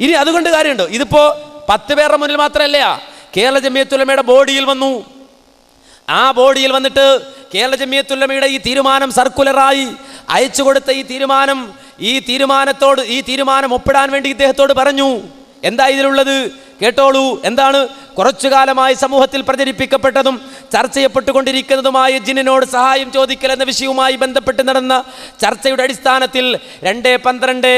ഇനി അതുകൊണ്ട് കാര്യമുണ്ടോ. ഇതിപ്പോ പത്ത് പേരുടെ മുന്നിൽ മാത്രമല്ല കേരള ജമിയത്തുലമയുടെ ബോഡിയിൽ വന്നു. ആ ബോഡിയിൽ വന്നിട്ട് കേരള ജമ്മിയത്തുലമയുടെ ഈ തീരുമാനം സർക്കുലറായി അയച്ചു കൊടുത്ത ഈ തീരുമാനം ഈ തീരുമാനത്തോട് ഈ തീരുമാനം ഒപ്പിടാൻ വേണ്ടി ഇദ്ദേഹത്തോട് പറഞ്ഞു. എന്താ ഇതിലുള്ളത്? കേട്ടോളൂ. എന്താണ്? കുറച്ചു കാലമായി സമൂഹത്തിൽ പ്രചരിപ്പിക്കപ്പെട്ടതും ചർച്ച ചെയ്യപ്പെട്ടുകൊണ്ടിരിക്കുന്നതുമായ ജിന്നിനോട് സഹായം ചോദിക്കൽ എന്ന വിഷയവുമായി ബന്ധപ്പെട്ട് നടന്ന ചർച്ചയുടെ അടിസ്ഥാനത്തിൽ രണ്ട് പന്ത്രണ്ട്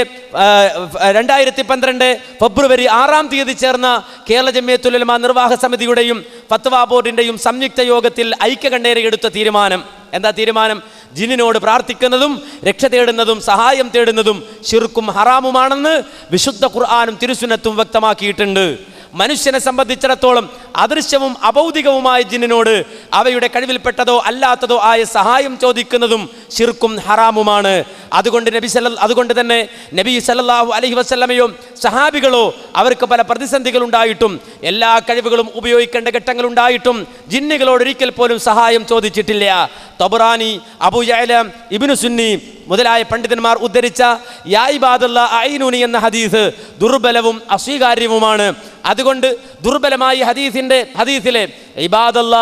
രണ്ടായിരത്തി പന്ത്രണ്ട് ഫെബ്രുവരി ആറാം തീയതി ചേർന്ന കേരള ജമ്മിയത്തുലമ നിർവാഹക സമിതിയുടെയും ഫത്വ ബോർഡിന്റെയും സംയുക്ത യോഗത്തിൽ ഐക്യകണ്ഠേര എടുത്ത തീരുമാനം. എന്താ തീരുമാനം? ജിന്നിനോട് പ്രാർത്ഥിക്കുന്നതും രക്ഷ തേടുന്നതും സഹായം തേടുന്നതും ഷിർക്കും ഹറാമുമാണെന്ന് വിശുദ്ധ ഖുർആാനും തിരുസുനത്തും വ്യക്തമാക്കിയിട്ടുണ്ട്. മനുഷ്യനെ സംബന്ധിച്ചിടത്തോളം അദൃശ്യവും അഭൗതികവുമായ ജിന്നിനോട് അവയുടെ കഴിവിൽപ്പെട്ടതോ അല്ലാത്തതോ ആയ സഹായം ചോദിക്കുന്നതും ഷിർക്കും ഹറാമുമാണ്. അതുകൊണ്ട് നബി സല്ല അതുകൊണ്ട് തന്നെ നബി സല്ലല്ലാഹു അലഹി വസല്ലമയോ സഹാബികളോ അവർക്ക് പല പ്രതിസന്ധികൾ ഉണ്ടായിട്ടും എല്ലാ കഴിവുകളും ഉപയോഗിക്കേണ്ട ഘട്ടങ്ങൾ ഉണ്ടായിട്ടും ജിന്നുകളോട് ഒരിക്കൽ പോലും സഹായം ചോദിച്ചിട്ടില്ല. തൊബറാനി അബുയല ഇബിനു സുന്നി മുതലായ പണ്ഡിതന്മാർ ഉദ്ധരിച്ച യായിബാദുള്ള ഐനൂനി എന്ന ഹദീസ് ദുർബലവും അസ്വീകാര്യവുമാണ്. അതുകൊണ്ട് ദുർബലമായി ഹദീസിന്റെ ഹദീസിലെ ഇബാദല്ല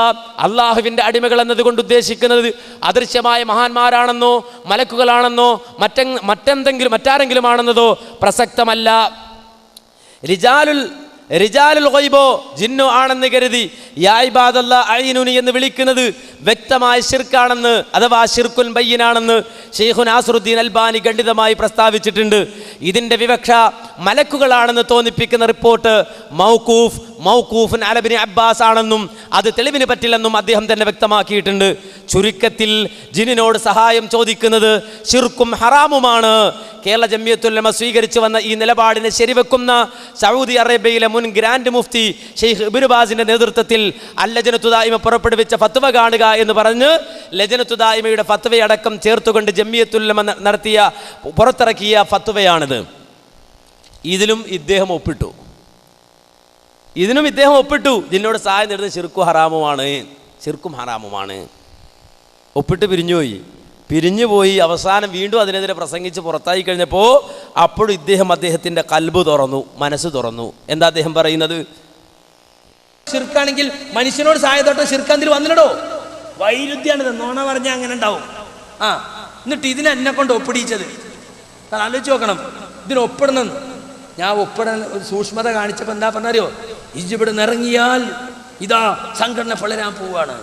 അള്ളാഹുവിന്റെ അടിമകൾ എന്നതുകൊണ്ട് ഉദ്ദേശിക്കുന്നത് അദൃശ്യമായ മഹാന്മാരാണെന്നോ മലക്കുകളാണെന്നോ മറ്റ മറ്റെന്തെങ്കിലും മറ്റാരെങ്കിലും ആണെന്നതോ പ്രസക്തമല്ല. റിജാലുൽ റിജാലുൽ ഗൈബോ ജിന്നു ആണെന്ന് കരുതി യായിബാദല്ല ഐനുനി എന്ന് വിളിക്കുന്നത് വ്യക്തമായ ഷിർക്കാണെന്ന് അഥവാ ഷിർക്കുൻ ബയ്യനാണെന്ന് ഷെയ്ഖു നാസറുദ്ദീൻ അൽബാനി ഖണ്ഡിതമായി പ്രസ്താവിച്ചിട്ടുണ്ട്. ഇതിന്റെ വിവക്ഷ മലക്കുകളാണെന്ന് തോന്നിപ്പിക്കുന്ന റിപ്പോർട്ട് മൗക്കൂഫ് മൗക്കൂഫിൻ അലബിന് അബ്ബാസ് ആണെന്നും അത് തെളിവിന് പറ്റില്ലെന്നും അദ്ദേഹം തന്നെ വ്യക്തമാക്കിയിട്ടുണ്ട്. ചുരുക്കത്തിൽ ജിനിനോട് സഹായം ചോദിക്കുന്നത് ഷിർക്കും ഹറാമുമാണ്. കേരള ജമ്മിയത്തുല്ലമ സ്വീകരിച്ചു വന്ന ഈ നിലപാടിനെ ശരിവെക്കുന്ന സൗദി അറേബ്യയിലെ മുൻ ഗ്രാൻഡ് മുഫ്തി ഷെയ്ഖ് ഇബിനുബാസിന്റെ നേതൃത്വത്തിൽ അല്ലജനത്തുദായ്മ പുറപ്പെടുവിച്ച ഫത്വ കാണുക എന്ന് പറഞ്ഞ് ലജനത്തുദായ്മയുടെ ഫത്വയടക്കം ചേർത്തുകൊണ്ട് ജമ്മിയത്തുല്ലമ നടത്തിയ പുറത്തിറക്കിയ ഫത്വയാണിത്. ഇതിലും ഇദ്ദേഹം ഒപ്പിട്ടു. ഇതിനും ഇദ്ദേഹം ഒപ്പിട്ടു. ഇതിനോട് സഹായം നേടുന്നത് ചെറുക്കും ഹറാമുമാണ്. ചെറുക്കും ഹറാമുമാണ്. ഒപ്പിട്ട് പിരിഞ്ഞുപോയി. പിരിഞ്ഞുപോയി അവസാനം വീണ്ടും അതിനെതിരെ പ്രസംഗിച്ച് പുറത്തായി കഴിഞ്ഞപ്പോൾ അപ്പോഴും ഇദ്ദേഹം അദ്ദേഹത്തിന്റെ കൽബ് തുറന്നു മനസ്സ് തുറന്നു. എന്താ അദ്ദേഹം പറയുന്നത്? ചെറുക്കാണെങ്കിൽ മനുഷ്യനോട് സഹായത്തോട്ടം ഷിർക്കാന്തിൽ വന്നിടോ വൈരുദ്ധ്യാണിത്. നോണ പറഞ്ഞാൽ അങ്ങനെ ഉണ്ടാവും. ആ എന്നിട്ട് ഇതിനെ എന്നെ കൊണ്ട് ഒപ്പിടിച്ചത്. അത് ആലോചിച്ച് നോക്കണം. ഇതിന് ഒപ്പിടണം. ഞാൻ ഒപ്പിടാൻ ഒരു സൂക്ഷ്മത കാണിച്ചപ്പോൾ എന്താ പറഞ്ഞറിയോ ഇജിവിടെ ഇറങ്ങിയാൽ ഇതാ സംഘടന പിളരാൻ പോവാണ്.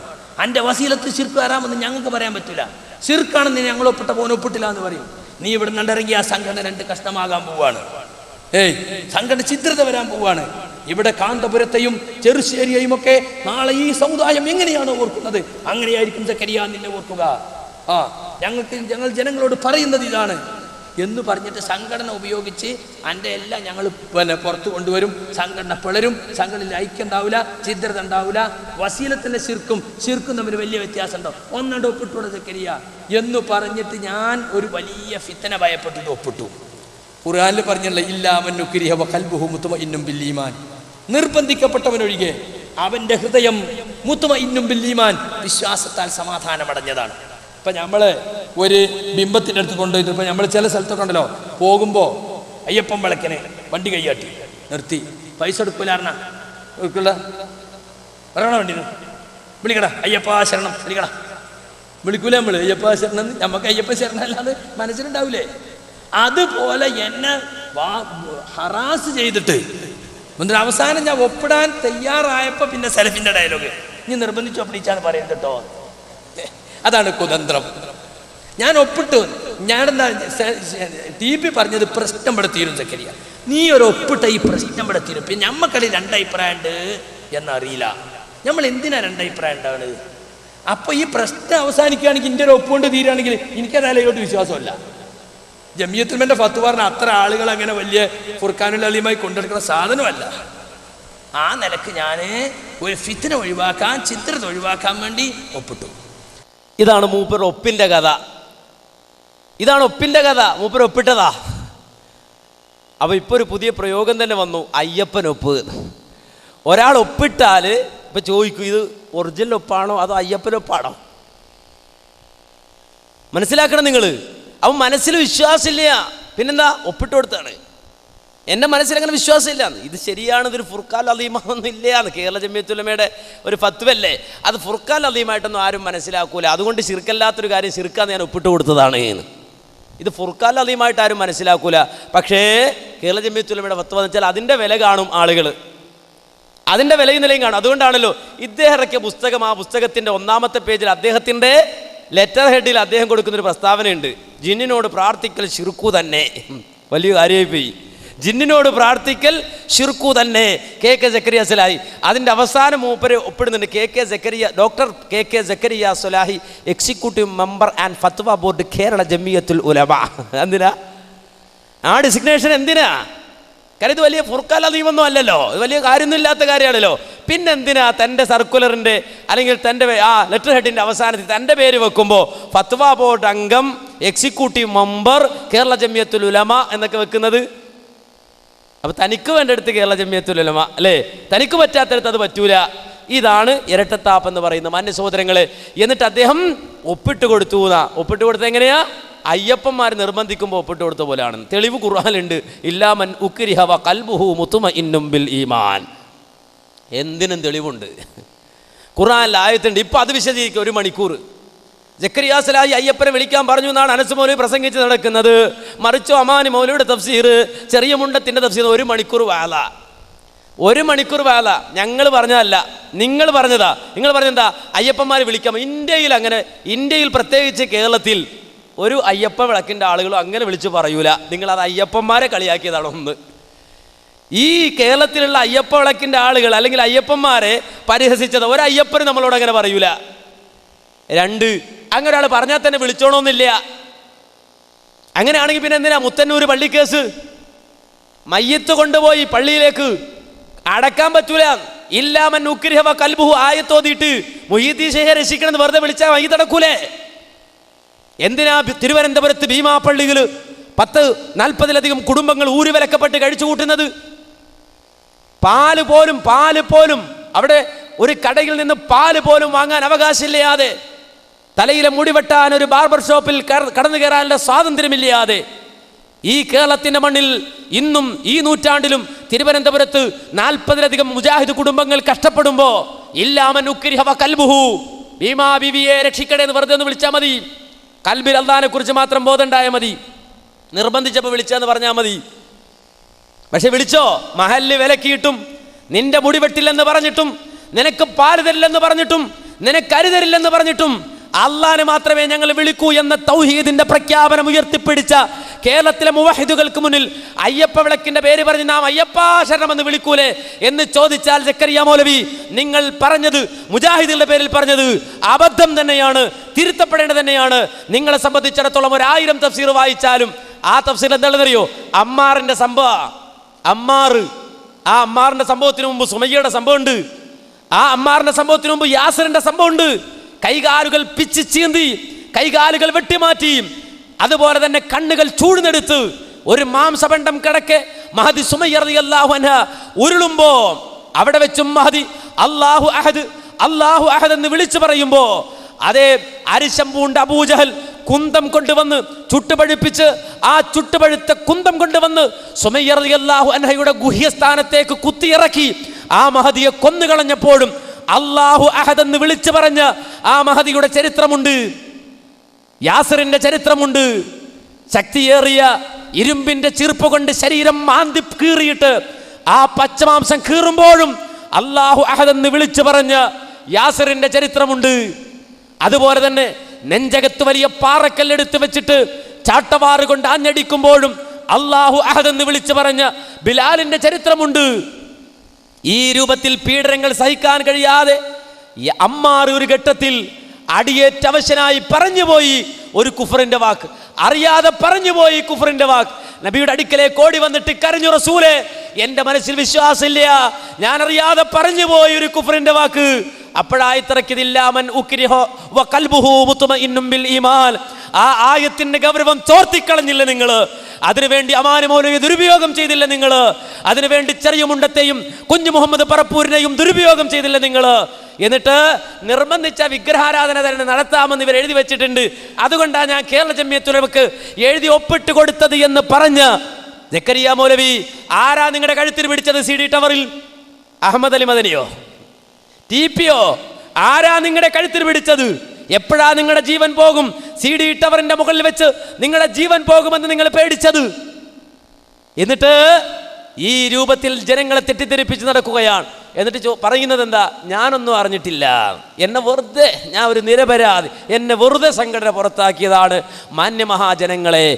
എന്റെ വസീലത്ത് ശിർക്ക് വരാമെന്ന് ഞങ്ങൾക്ക് പറയാൻ പറ്റില്ല. ശിർക്കാണെന്ന് ഞങ്ങൾ ഒപ്പിട്ട പോകാൻ ഒപ്പിട്ടില്ല എന്ന് പറയും. നീ ഇവിടെ നിന്നിറങ്ങി ആ സംഘടന രണ്ട് കഷ്ടമാകാൻ പോവാണ്. ഏയ് സംഘടന ചിത്രത വരാൻ പോവാണ്. ഇവിടെ കാന്തപുരത്തെയും ചെറുശ്ശേരിയെയും ഒക്കെ നാളെ ഈ സമുദായം എങ്ങനെയാണ് ഓർക്കുന്നത്? അങ്ങനെയായിരിക്കും സക്കരിയ നിന്നെ ഓർക്കുക. ആ ഞങ്ങൾക്ക് ഞങ്ങൾ ജനങ്ങളോട് പറയുന്നത് ഇതാണ്. എന്ന് പറഞ്ഞിട്ട് സംഘടന ഉപയോഗിച്ച് എന്റെ എല്ലാം ഞങ്ങൾ പിന്നെ പുറത്തു കൊണ്ടുവരും. സംഘടന പിളരും. സംഘടനയിൽ ഐക്യം ഉണ്ടാവില്ല ചിദ്രത ഉണ്ടാവില്ല. വസീലത്തിന്റെ ശിർക്കും ശിർക്കും തമ്മിൽ വലിയ വ്യത്യാസം ഉണ്ടോ ഒന്നുണ്ട് ഒപ്പിട്ടൂടെ കരിയ എന്ന് പറഞ്ഞിട്ട് ഞാൻ ഒരു വലിയ ഫിത്തന ഭയപ്പെട്ടിട്ട് ഒപ്പിട്ടു. ഖുർആനിൽ പറഞ്ഞല്ല ഇല്ലാമന്നുക്കിരിഹ കൽബുഹു മുത്തുമ ഇന്നും ബില്ലീമാൻ നിർബന്ധിക്കപ്പെട്ടവനൊഴികെ അവന്റെ ഹൃദയം മുത്തുമ ഇന്നും ബില്ലീമാൻ വിശ്വാസത്താൽ സമാധാനമടഞ്ഞതാണ്. ഇപ്പൊ നമ്മൾ ഒരു ബിംബത്തിന്റെ അടുത്ത് കൊണ്ടുപോയിട്ട് ഇപ്പൊ നമ്മൾ ചില സ്ഥലത്തൊക്കെ ഉണ്ടല്ലോ പോകുമ്പോ അയ്യപ്പൻ വിളക്കിനെ വണ്ടി കൈയാട്ടി നിർത്തി. പൈസ എടുക്കൂലാർണ എടുക്കില്ല പറയണ വണ്ടി വിളിക്കടാ അയ്യപ്പ ശരണം വിളിക്കടാ. വിളിക്കൂല നമ്മൾ. അയ്യപ്പാ ശരണം നമുക്ക് അയ്യപ്പ ശരണം അല്ലാതെ മനസ്സിലുണ്ടാവില്ലേ അതുപോലെ എന്നെ ഹറാസ് ചെയ്തിട്ട് അവസാനം ഞാൻ ഒപ്പിടാൻ തയ്യാറായപ്പോ പിന്നെ സെലഫിന്റെ ഡയലോഗ് നീ നിർബന്ധിച്ചു ഒപ്പിടിച്ചാണ് പറയുന്നത് കേട്ടോ. അതാണ് കുതന്ത്രം. ഞാൻ ഒപ്പിട്ടു. ഞാനെന്താ ടി പി പറഞ്ഞത് പ്രശ്നം പെടുത്തിയിരുന്നു സക്കരിയ നീ ഒരു ഒപ്പിട്ട ഈ പ്രശ്നം പെടുത്തിയിരുന്നു പിന്നെ നമ്മക്കടി രണ്ടഭിപ്രായം ഉണ്ട് എന്നറിയില്ല. നമ്മൾ എന്തിനാ രണ്ടഭിപ്രായം ഉണ്ടാവുന്നത് അപ്പൊ ഈ പ്രശ്നം അവസാനിക്കുകയാണെങ്കിൽ ഇന്റെ ഒരു ഒപ്പുകൊണ്ട് തീരുകയാണെങ്കിൽ എനിക്കതായാലോട്ട് വിശ്വാസമല്ല. ജമിയത്തുൽമന്റെ ഫത്ത് പറഞ്ഞ അത്ര ആളുകൾ അങ്ങനെ വലിയ ഫുർഖാനുൽ അലിയുമായി കൊണ്ടെടുക്കുന്ന സാധനമല്ല. ആ നിലയ്ക്ക് ഞാൻ ഒരു ഫിത്തിനെ ഒഴിവാക്കാൻ ചിത്രത്തെ ഒഴിവാക്കാൻ വേണ്ടി ഒപ്പിട്ടു. ഇതാണ് മൂപ്പർ ഒപ്പിന്റെ കഥ. ഇതാണ് ഒപ്പിന്റെ കഥ. മൂപ്പർ ഒപ്പിട്ടതാ. അപ്പോൾ ഇപ്പോൾ ഒരു പുതിയ പ്രയോഗം തന്നെ വന്നു. അയ്യപ്പൻ ഒപ്പ്. ഒരാൾ ഒപ്പിട്ടാൽ ഇപ്പം ചോദിക്കും ഇത് ഒറിജിനൽ ഒപ്പാണോ? അതോ അയ്യപ്പനൊപ്പാണോ മനസ്സിലാക്കണം നിങ്ങൾ അവൻ മനസ്സിൽ വിശ്വാസമില്ല. പിന്നെന്താ? ഒപ്പിട്ട് കൊടുത്താണ്. എന്റെ മനസ്സിൽ അങ്ങനെ വിശ്വാസമില്ല. ഇത് ശരിയാണ് ഇതൊരു ഫുർഖാൽ അലീമൊന്നും ഇല്ലയാന്ന് കേരള ജമ്മിയത്തുലമയുടെ ഒരു ഫത്വല്ലേ അത് ഫുർഖാൽ അലീമായിട്ടൊന്നും ആരും മനസ്സിലാക്കൂല. അതുകൊണ്ട് ശിർക്കല്ലാത്തൊരു കാര്യം ശിർക്കാന്ന് ഞാൻ ഒപ്പിട്ട് കൊടുത്തതാണ് എന്ന്. ഇത് ഫുർഖാൽ അലീമായിട്ട് ആരും മനസ്സിലാക്കൂല. പക്ഷേ കേരള ജമ്മിയത്തുലമയുടെ ഫത്വ എന്ന് വെച്ചാൽ അതിന്റെ വില കാണും ആളുകൾ അതിന്റെ വിലയും നിലയും കാണും. അതുകൊണ്ടാണല്ലോ ഇദ്ദേഹം ഇറക്കിയ പുസ്തകം ആ പുസ്തകത്തിന്റെ ഒന്നാമത്തെ പേജിൽ അദ്ദേഹത്തിന്റെ ലെറ്റർ ഹെഡിൽ അദ്ദേഹം കൊടുക്കുന്നൊരു പ്രസ്താവനയുണ്ട്. ജിന്നിനോട് പ്രാർത്ഥിക്കൽ ശിർക്കു തന്നെ. വലിയ കാര്യമായി പോയി. ജിന്നിനോട് പ്രാർത്ഥിക്കൽ ഷിർക്കു തന്നെ. കെ കെ ജക്കരിയ സലാഹി അതിന്റെ അവസാനം മൂപ്പരെ ഒപ്പിടുന്നുണ്ട് K K Zakariya doctor K K Zakariya Sulahi executive member and ഫത്വ ബോർഡ് കേരള ജമിയത്തുൽ ഉലമ. എന്തിനാ? ആ ഡിസിഗ്നേഷൻ എന്തിനാ? കാര്യം ഇത് വലിയ ഫുർക്കാൽ നിയമൊന്നും അല്ലല്ലോ. ഇത് വലിയ കാര്യമൊന്നും ഇല്ലാത്ത കാര്യമാണല്ലോ. പിന്നെന്തിനാ തന്റെ സർക്കുലറിന്റെ അല്ലെങ്കിൽ തന്റെ ആ ലെറ്റർ ഹെഡിന്റെ അവസാനത്തിൽ തന്റെ പേര് വെക്കുമ്പോൾ ഫത്വ ബോർഡ് അംഗം എക്സിക്യൂട്ടീവ് മെമ്പർ കേരള ജമിയത്തുൽ ഉലമ എന്നൊക്കെ വെക്കുന്നത്? അപ്പൊ തനിക്ക് വേണ്ടെടുത്ത് കേരള ജമിയത്തുൽ ഉലമ അല്ലേ? തനിക്ക് പറ്റാത്തടത്ത് അത് പറ്റൂല. ഇതാണ് ഇരട്ടത്താപ്പ് എന്ന് പറയുന്ന മാന്യ സഹോദരങ്ങളെ. എന്നിട്ട് അദ്ദേഹം ഒപ്പിട്ട് കൊടുത്തു എന്നാ. ഒപ്പിട്ട് കൊടുത്തത് എങ്ങനെയാ? അയ്യപ്പന്മാർ നിർബന്ധിക്കുമ്പോൾ ഒപ്പിട്ട് കൊടുത്ത പോലെയാണ്. തെളിവ് ഖുർആാനുണ്ട് ഇല്ലാമൻ ഉക്രിഹവ കൽബുഹു മുത്തുമ ഇന്നും ബിൽ ഈമാൻ. എന്തിനും തെളിവുണ്ട്. ഖുർആനിൽ ആയത്തുണ്ട്. ഇപ്പം അത് വിശദീകരിക്കും. ഒരു മണിക്കൂർ ജക്കരിയാസലായി അയ്യപ്പനെ വിളിക്കാൻ പറഞ്ഞു എന്നാണ് അനസ് മൗലവി പ്രസംഗിച്ച് നടക്കുന്നത്. മറിച്ചോ അമാനി മൗലയുടെ തഫ്സീർ ചെറിയ മുണ്ടത്തിന്റെ തഫ്സീർ ഒരു മണിക്കൂർ വാല. ഒരു മണിക്കൂർ വേല. ഞങ്ങൾ പറഞ്ഞതല്ല. നിങ്ങൾ പറഞ്ഞതാ. നിങ്ങൾ പറഞ്ഞെന്താ? അയ്യപ്പന്മാർ വിളിക്കാം. ഇന്ത്യയിൽ അങ്ങനെ ഇന്ത്യയിൽ പ്രത്യേകിച്ച് കേരളത്തിൽ ഒരു അയ്യപ്പ വിളക്കിന്റെ ആളുകളും അങ്ങനെ വിളിച്ച് പറയൂല. നിങ്ങൾ അത് അയ്യപ്പന്മാരെ കളിയാക്കിയതാണ് ഒന്ന്. ഈ കേരളത്തിലുള്ള അയ്യപ്പ വിളക്കിന്റെ ആളുകൾ അല്ലെങ്കിൽ അയ്യപ്പന്മാരെ പരിഹസിച്ചത് ഒരു അയ്യപ്പന് നമ്മളോട് അങ്ങനെ പറയൂല. രണ്ട്. അങ്ങനെ ഒരാൾ പറഞ്ഞാൽ തന്നെ വിളിച്ചോണമെന്നില്ല അങ്ങനെയാണെങ്കിൽ പിന്നെ എന്തിനാ മുത്തന്നൂർ പള്ളിക്കേസ്? മയ്യത്ത് കൊണ്ടുപോയി പള്ളിയിലേക്ക്. അടക്കാൻ പറ്റൂല. ഇല്ലാമൻ ഉക്രിഹവ കൽബുഹു ആയത്തോതിയിട്ട് മൊയ്യത്തി ഷെയ്ഖെ രക്ഷിക്കണമെന്ന് വെറുതെ വിളിച്ചാൽ വൈകി തടക്കൂലേ എന്തിനാ തിരുവനന്തപുരത്ത് ഭീമാപ്പള്ളിയിൽ പത്ത് നാൽപ്പതിലധികം കുടുംബങ്ങൾ ഊരുവിലക്കപ്പെട്ട് കഴിച്ചു കൂട്ടുന്നത്? പാൽ പോലും പാൽ പോലും അവിടെ ഒരു കടയിൽ നിന്ന് പാൽ പോലും വാങ്ങാൻ അവകാശമില്ലാതെ തലയിലെ മുടിവെട്ടാൻ ഒരു ബാർബർ ഷോപ്പിൽ കടന്നു കയറാനുള്ള സ്വാതന്ത്ര്യമില്ലാതെ ഈ കേരളത്തിന്റെ മണ്ണിൽ ഇന്നും ഈ നൂറ്റാണ്ടിലും തിരുവനന്തപുരത്ത് നാൽപ്പതിലധികം മുജാഹിദ് കുടുംബങ്ങൾ കഷ്ടപ്പെടുമ്പോ ഇല്ലാമൻ ഉക്രിഹവ കൽബുഹു ഭീമാ ബിവിയെ രക്ഷിക്കണേ എന്ന് വെറുതെ വിളിച്ചാൽ മതി. കൽബിൽ അള്ളഹാനെ കുറിച്ച് മാത്രം ബോധമുണ്ടായാൽ മതി. നിർബന്ധിച്ചപ്പോൾ വിളിച്ചാന്ന് പറഞ്ഞാൽ മതി. പക്ഷെ വിളിച്ചോ? മഹല്ല് വിലക്കിയിട്ടും നിന്റെ മുടിവെട്ടില്ലെന്ന് പറഞ്ഞിട്ടും നിനക്ക് പാൽ തരില്ലെന്ന് പറഞ്ഞിട്ടും നിനക്ക് അരി തരില്ലെന്ന് പറഞ്ഞിട്ടും അള്ളാനെ മാത്രമേ ഞങ്ങൾ വിളിക്കൂ എന്ന തൗഹീദിന്റെ പ്രഖ്യാപനം ഉയർത്തിപ്പിടിച്ച കേരളത്തിലെ മുവഹിദുകൾക്ക് മുന്നിൽ അയ്യപ്പ വിളക്കിന്റെ പേര് പറഞ്ഞ് നാം അയ്യപ്പാ ശരണം എന്ന് വിളിക്കൂലേ എന്ന് ചോദിച്ചാൽ ജക്കരിയ മൗലവി നിങ്ങൾ പറഞ്ഞത് മുജാഹിദുകളുടെ പേരിൽ പറഞ്ഞത് അബദ്ധം തന്നെയാണ് തിരുത്തപ്പെടേണ്ടത് തന്നെയാണ്. നിങ്ങളെ സംബന്ധിച്ചിടത്തോളം ഒരു ആയിരം തഫ്സീർ വായിച്ചാലും ആ തഫ്സീർ എന്താണെന്നറിയോ? അമ്മാറിന്റെ സംഭവ അമ്മാർ ആ അമ്മാറിന്റെ സംഭവത്തിന് മുമ്പ് സുമയ്യയുടെ സംഭവമുണ്ട്. ആ അമ്മാറിന്റെ സംഭവത്തിന് മുമ്പ് യാസറിന്റെ സംഭവമുണ്ട്. കൈകാലുകൾ പിച്ച് ചീന്തി കൈകാലുകൾ വെട്ടിമാറ്റി അതുപോലെ തന്നെ കണ്ണുകൾ ചൂടുന്നെടുത്ത് ഒരു മാംസപണ്ഡം കിടക്കെ മഹദി സുമയ്യറിയല്ലാഹുന ഉരുളുമ്പോ അവിടെ വെച്ചും മഹദി അള്ളാഹു അഹദ് അള്ളാഹു അഹദ് എന്ന് വിളിച്ചു പറയുമ്പോ അതേ അരിശമ്പൂണ്ട് പൂണ്ട അബൂജഹൽ കുന്തം കൊണ്ടുവന്ന് ചുട്ടുപഴുപ്പിച്ച് ആ ചുട്ടുപഴുത്ത കുന്തം കൊണ്ടുവന്ന് സുമയ്യറിയല്ലാഹു അൻഹയുടെ ഗുഹ്യസ്ഥാനത്തേക്ക് കുത്തിയിറക്കി ആ മഹതിയെ കൊന്നുകളഞ്ഞപ്പോഴും അള്ളാഹു അഹദ് എന്ന് വിളിച്ചു പറഞ്ഞ ആ മഹതിയുടെ ചരിത്രമുണ്ട്. യാസറിന്റെ ചരിത്രമുണ്ട്. ശക്തിയേറിയ ഇരുമ്പിന്റെ ചീർപ്പ് കൊണ്ട് ശരീരം മാന്തി കീറിയിട്ട് ആ പച്ചമാംസം കീറുമ്പോഴും അള്ളാഹു അഹദ് എന്ന് വിളിച്ചു പറഞ്ഞ യാസറിന്റെ ചരിത്രമുണ്ട്. അതുപോലെ തന്നെ നെഞ്ചകത്ത് വലിയ പാറക്കല്ലെടുത്ത് വെച്ചിട്ട് ചാട്ടവാറ് കൊണ്ട് ആഞ്ഞടിക്കുമ്പോഴും അള്ളാഹു അഹദ് എന്ന് വിളിച്ചു പറഞ്ഞ ബിലാലിന്റെ ചരിത്രമുണ്ട്. ഈ രൂപത്തിൽ പീഡനങ്ങൾ സഹിക്കാൻ കഴിയാതെ ഈ അമ്മാർ ഒരു ഘട്ടത്തിൽ അടിയേറ്റവശനായി പറഞ്ഞുപോയി ഒരു കുഫറിന്റെ വാക്ക്. അറിയാതെ പറഞ്ഞുപോയി കുഫറിന്റെ വാക്ക്. നബിയുടെ അടുക്കലേക്ക് ഓടി വന്നിട്ട് കരഞ്ഞു റസൂലെ എന്റെ മനസ്സിൽ വിശ്വാസമില്ല. ഞാൻ അറിയാതെ പറഞ്ഞുപോയി ഒരു കുഫറിന്റെ വാക്ക്. അപ്പോഴായിത്തിറക്കിയതില്ലാമൻ ആ ആയത്തിന്റെ ഗൗരവം ചോർത്തിക്കളഞ്ഞില്ല നിങ്ങൾ അതിനുവേണ്ടി അമാനുമൗലയെ ദുരുപയോഗം ചെയ്തില്ല നിങ്ങൾ അതിനുവേണ്ടി ചെറിയ മുണ്ടത്തെയും കുഞ്ഞു മുഹമ്മദ് പറപ്പൂരിനെയും ദുരുപയോഗം ചെയ്തില്ല നിങ്ങൾ എന്നിട്ട് നിർബന്ധിച്ച വിഗ്രഹാരാധന തന്നെ നടത്താമെന്ന് ഇവർ എഴുതി വെച്ചിട്ടുണ്ട്. അതുകൊണ്ടാണ് ഞാൻ കേരള ജമ്യത്തുലവക്ക് എഴുതി ഒപ്പിട്ട് കൊടുത്തത് എന്ന് പറഞ്ഞ് ജക്കരിയ മൗലവി ആരാ നിങ്ങളുടെ കഴുത്തിൽ പിടിച്ചത് സി ഡി ടവറിൽ? അഹമ്മദ് അലി മദനിയോ? ടി പിയോ ആരാ നിങ്ങളുടെ കഴുത്തിൽ പിടിച്ചത്? എപ്പോഴാ നിങ്ങളുടെ ജീവൻ പോകും? സി ഡി ടവറിന്റെ മുകളിൽ വെച്ച് നിങ്ങളുടെ ജീവൻ പോകുമെന്ന് നിങ്ങൾ പേടിച്ചത്. എന്നിട്ട് ഈ രൂപത്തിൽ ജനങ്ങളെ തെറ്റിദ്ധരിപ്പിച്ച് നടക്കുകയാണ്. എന്നിട്ട് പറയുന്നത് എന്താ ഞാനൊന്നും അറിഞ്ഞിട്ടില്ല. എന്നെ വെറുതെ ഞാൻ ഒരു നിരപരാധി. എന്നെ വെറുതെ സംഘടന പുറത്താക്കിയതാണ് മാന്യമഹാജനങ്ങളെ.